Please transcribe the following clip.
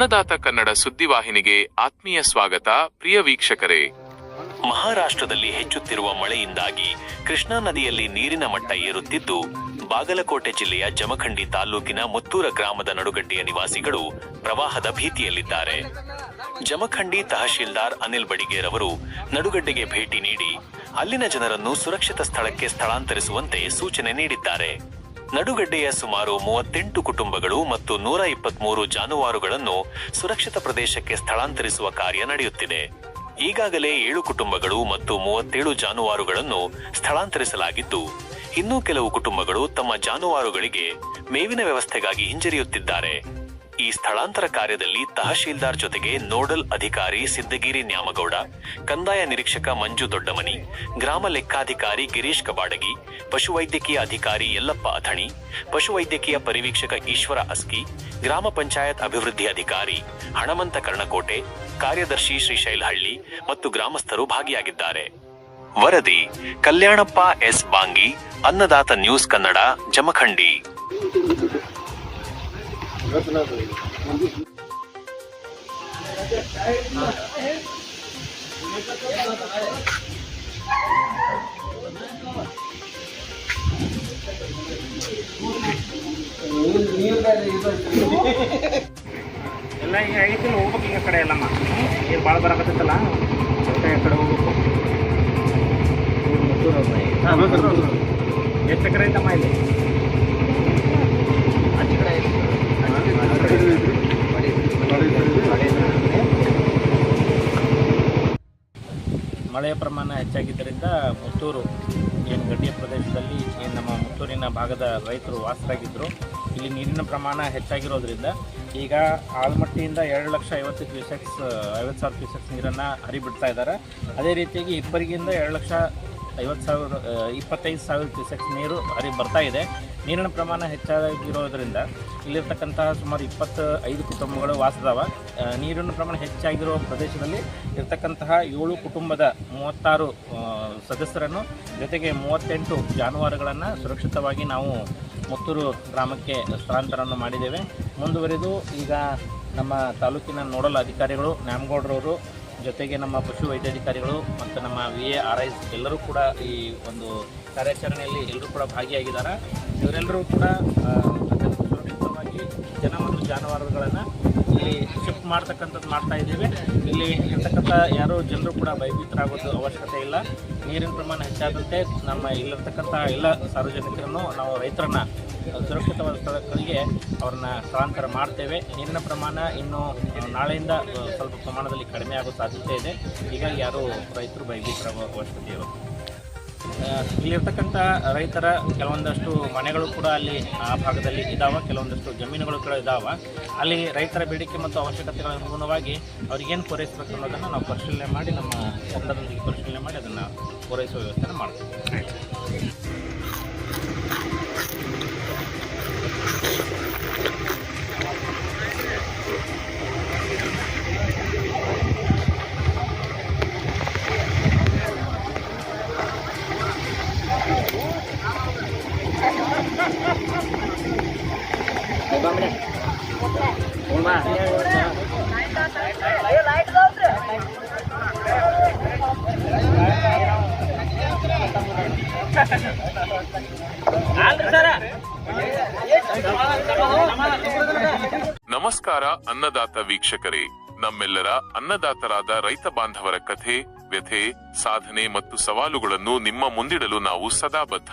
ಅನ್ನದಾತ ಕನ್ನಡ ಸುದ್ದಿವಾಹಿನಿಗೆ ಆತ್ಮೀಯ ಸ್ವಾಗತ, ಪ್ರಿಯ ವೀಕ್ಷಕರೇ. ಮಹಾರಾಷ್ಟ್ರದಲ್ಲಿ ಹೆಚ್ಚುತ್ತಿರುವ ಮಳೆಯಿಂದಾಗಿ ಕೃಷ್ಣಾ ನದಿಯಲ್ಲಿ ನೀರಿನ ಮಟ್ಟ ಏರುತ್ತಿದ್ದು, ಬಾಗಲಕೋಟೆ ಜಿಲ್ಲೆಯ ಜಮಖಂಡಿ ತಾಲೂಕಿನ ಮುತ್ತೂರ ಗ್ರಾಮದ ನಡುಗಡ್ಡೆಯ ನಿವಾಸಿಗಳು ಪ್ರವಾಹದ ಭೀತಿಯಲ್ಲಿದ್ದಾರೆ. ಜಮಖಂಡಿ ತಹಶೀಲ್ದಾರ್ ಅನಿಲ್ ಬಡಿಗೇರ್ ಅವರು ನಡುಗಡ್ಡೆಗೆ ಭೇಟಿ ನೀಡಿ, ಅಲ್ಲಿನ ಜನರನ್ನು ಸುರಕ್ಷಿತ ಸ್ಥಳಕ್ಕೆ ಸ್ಥಳಾಂತರಿಸುವಂತೆ ಸೂಚನೆ ನೀಡಿದ್ದಾರೆ. ನಡುಗಡ್ಡೆಯ ಸುಮಾರು ಮೂವತ್ತೆಂಟು ಕುಟುಂಬಗಳು ಮತ್ತು ನೂರ ಇಪ್ಪತ್ಮೂರು ಜಾನುವಾರುಗಳನ್ನು ಸುರಕ್ಷಿತ ಪ್ರದೇಶಕ್ಕೆ ಸ್ಥಳಾಂತರಿಸುವ ಕಾರ್ಯ ನಡೆಯುತ್ತಿದೆ. ಈಗಾಗಲೇ ಏಳು ಕುಟುಂಬಗಳು ಮತ್ತು ಮೂವತ್ತೇಳು ಜಾನುವಾರುಗಳನ್ನು ಸ್ಥಳಾಂತರಿಸಲಾಗಿದ್ದು, ಇನ್ನೂ ಕೆಲವು ಕುಟುಂಬಗಳು ತಮ್ಮ ಜಾನುವಾರುಗಳಿಗೆ ಮೇವಿನ ವ್ಯವಸ್ಥೆಗಾಗಿ ಹಿಂಜರಿಯುತ್ತಿದ್ದಾರೆ. ಈ ಸ್ಥಳಾಂತರ ಕಾರ್ಯದಲ್ಲಿ ತಹಶೀಲ್ದಾರ್ ಜೊತೆಗೆ ನೋಡಲ್ ಅಧಿಕಾರಿ ಸಿದ್ದಗಿರಿ ನ್ಯಾಮಗೌಡ, ಕಂದಾಯ ನಿರೀಕ್ಷಕ ಮಂಜು ದೊಡ್ಡಮನಿ, ಗ್ರಾಮ ಲೆಕ್ಕಾಧಿಕಾರಿ ಗಿರೀಶ್ ಕಬಾಡಗಿ, ಪಶುವೈದ್ಯಕೀಯ ಅಧಿಕಾರಿ ಯಲ್ಲಪ್ಪ ಅಥಣಿ, ಪಶುವೈದ್ಯಕೀಯ ಪರಿವೀಕ್ಷಕ ಈಶ್ವರ ಅಸ್ಕಿ, ಗ್ರಾಮ ಪಂಚಾಯತ್ ಅಭಿವೃದ್ಧಿ ಅಧಿಕಾರಿ ಹಣಮಂತ ಕರ್ಣಕೋಟೆ, ಕಾರ್ಯದರ್ಶಿ ಶ್ರೀಶೈಲಹಳ್ಳಿ ಮತ್ತು ಗ್ರಾಮಸ್ಥರು ಭಾಗಿಯಾಗಿದ್ದಾರೆ. ವರದಿ, ಕಲ್ಯಾಣಪ್ಪ ಎಸ್. ಬಾಂಗಿ, ಅನ್ನದಾತ ನ್ಯೂಸ್ ಕನ್ನಡ, ಜಮಖಂಡಿ. ಎಲ್ಲ ಈಗ ಐತಿಲ್ಲ ಹೋಗ್ಬೇಕು ಈಗ ಕಡೆ ಎಲ್ಲಮ್ಮ ನೀರು ಭಾಳ ಬರಕತ್ತೈತಲ್ಲ ಅದಕ್ಕೆ ಆ ಕಡೆ ಹೋಗ್ಬೇಕು. ಎಷ್ಟು ಎಕರೆ ಐತಮ್ಮ ಇಲ್ಲಿ? ಮಳೆಯ ಪ್ರಮಾಣ ಹೆಚ್ಚಾಗಿದ್ದರಿಂದ ಮುತ್ತೂರು ಏನು ಗಡ್ಡಿಯ ಪ್ರದೇಶದಲ್ಲಿ ನಮ್ಮ ಮುತ್ತೂರಿನ ಭಾಗದ ರೈತರು ವಾಸರಾಗಿದ್ದರು ಇಲ್ಲಿ ನೀರಿನ ಪ್ರಮಾಣ ಹೆಚ್ಚಾಗಿರೋದ್ರಿಂದ ಈಗ ಆಲ್ಮಟ್ಟಿಯಿಂದ ಎರಡು ಲಕ್ಷ ಐವತ್ತು ಕ್ಯೂಸೆಕ್ಸ್, ಐವತ್ತು ಸಾವಿರ ಕ್ಯೂಸೆಕ್ಸ್ ನೀರನ್ನು ಹರಿಬಿಡ್ತಾ ಇದ್ದಾರೆ. ಅದೇ ರೀತಿಯಾಗಿ ಇಬ್ಬರಿಗಿಂದ ಎರಡು ಲಕ್ಷ ಐವತ್ತು ಸಾವಿರ, ಇಪ್ಪತ್ತೈದು ಸಾವಿರ ಕ್ಯೂಸೆಕ್ಸ್ ನೀರು ಹರಿ ಬರ್ತಾ ಇದೆ. ನೀರಿನ ಪ್ರಮಾಣ ಹೆಚ್ಚಾಗಿರೋದ್ರಿಂದ ಇಲ್ಲಿರ್ತಕ್ಕಂತಹ ಸುಮಾರು ಇಪ್ಪತ್ತು ಐದು ಕುಟುಂಬಗಳು ವಾಸದವ. ನೀರಿನ ಪ್ರಮಾಣ ಹೆಚ್ಚಾಗಿರುವ ಪ್ರದೇಶದಲ್ಲಿ ಇರ್ತಕ್ಕಂತಹ ಏಳು ಕುಟುಂಬದ ಮೂವತ್ತಾರು ಸದಸ್ಯರನ್ನು ಜೊತೆಗೆ ಮೂವತ್ತೆಂಟು ಜಾನುವಾರುಗಳನ್ನು ಸುರಕ್ಷಿತವಾಗಿ ನಾವು ಮುತ್ತೂರು ಗ್ರಾಮಕ್ಕೆ ಸ್ಥಳಾಂತರವನ್ನು ಮಾಡಿದ್ದೇವೆ. ಮುಂದುವರೆದು ಈಗ ನಮ್ಮ ತಾಲೂಕಿನ ನೋಡಲ್ ಅಧಿಕಾರಿಗಳು ನ್ಯಾಮಗೌಡರವರು ಜೊತೆಗೆ ನಮ್ಮ ಪಶು ವೈದ್ಯಾಧಿಕಾರಿಗಳು ಮತ್ತು ನಮ್ಮ ವಿ ಎ ಆರ್ ಐಸ್ ಎಲ್ಲರೂ ಕೂಡ ಈ ಒಂದು ಕಾರ್ಯಾಚರಣೆಯಲ್ಲಿ ಎಲ್ಲರೂ ಕೂಡ ಭಾಗಿಯಾಗಿದ್ದಾರೆ. ಇವರೆಲ್ಲರೂ ಕೂಡ ಸುರಕ್ಷಿತವಾಗಿ ಜನ ಮತ್ತು ಜಾನುವಾರುಗಳನ್ನು ಇಲ್ಲಿ ಶಿಫ್ಟ್ ಮಾಡ್ತಕ್ಕಂಥದ್ದು ಮಾಡ್ತಾ ಇದ್ದೀವಿ. ಇಲ್ಲಿ ಇರ್ತಕ್ಕಂಥ ಯಾರೂ ಜನರು ಕೂಡ ಭಯಭೀತರಾಗೋದು ಅವಶ್ಯಕತೆ ಇಲ್ಲ. ನೀರಿನ ಪ್ರಮಾಣ ಹೆಚ್ಚಾದಂತೆ ನಮ್ಮ ಇಲ್ಲಿರ್ತಕ್ಕಂಥ ಎಲ್ಲ ಸಾರ್ವಜನಿಕರನ್ನು ನಾವು ರೈತರನ್ನ ಸುರಕ್ಷಿತವಾದ ಸ್ಥಳಗಳಿಗೆ ಅವ್ರನ್ನ ಸ್ಥಳಾಂತರ ಮಾಡ್ತೇವೆ. ನೀರಿನ ಪ್ರಮಾಣ ಇನ್ನು ನಾಳೆಯಿಂದ ಸ್ವಲ್ಪ ಪ್ರಮಾಣದಲ್ಲಿ ಕಡಿಮೆ ಆಗೋ ಸಾಧ್ಯತೆ ಇದೆ. ಹೀಗಾಗಿ ಯಾರೂ ರೈತರು ಭಯಭೀತರಾಗೋ ಅವಶ್ಯಕತೆ ಇರುತ್ತೆ ಇಲ್ಲಿರ್ತಕ್ಕಂಥ ರೈತರ ಕೆಲವೊಂದಷ್ಟು ಮನೆಗಳು ಕೂಡ ಅಲ್ಲಿ ಆ ಭಾಗದಲ್ಲಿ ಇದ್ದಾವೆ ಕೆಲವೊಂದಷ್ಟು ಜಮೀನುಗಳು ಕೂಡ ಇದ್ದಾವೆ ಅಲ್ಲಿ ರೈತರ ಬೇಡಿಕೆ ಮತ್ತು ಅವಶ್ಯಕತೆಗಳ ಅನುಗುಣವಾಗಿ ಅವ್ರಿಗೇನು ಪೂರೈಸಬೇಕು ಅನ್ನೋದನ್ನು ನಾವು ಪರಿಶೀಲನೆ ಮಾಡಿ, ನಮ್ಮ ತಂಡದೊಂದಿಗೆ ಪರಿಶೀಲನೆ ಮಾಡಿ ಅದನ್ನು ಪೂರೈಸುವ ವ್ಯವಸ್ಥೆನ ಮಾಡ್ತೀವಿ. ನಮಸ್ಕಾರ ಅನ್ನದಾತ ವೀಕ್ಷಕರೇ. ನಮ್ಮೆಲ್ಲರ ಅನ್ನದಾತರಾದ ರೈತ ಬಾಂಧವರ ಕಥೆ, ವ್ಯಥೆ, ಸಾಧನೆ ಮತ್ತು ಸವಾಲುಗಳನ್ನು ನಿಮ್ಮ ಮುಂದಿಡಲು ನಾವು ಸದಾ ಬದ್ಧ.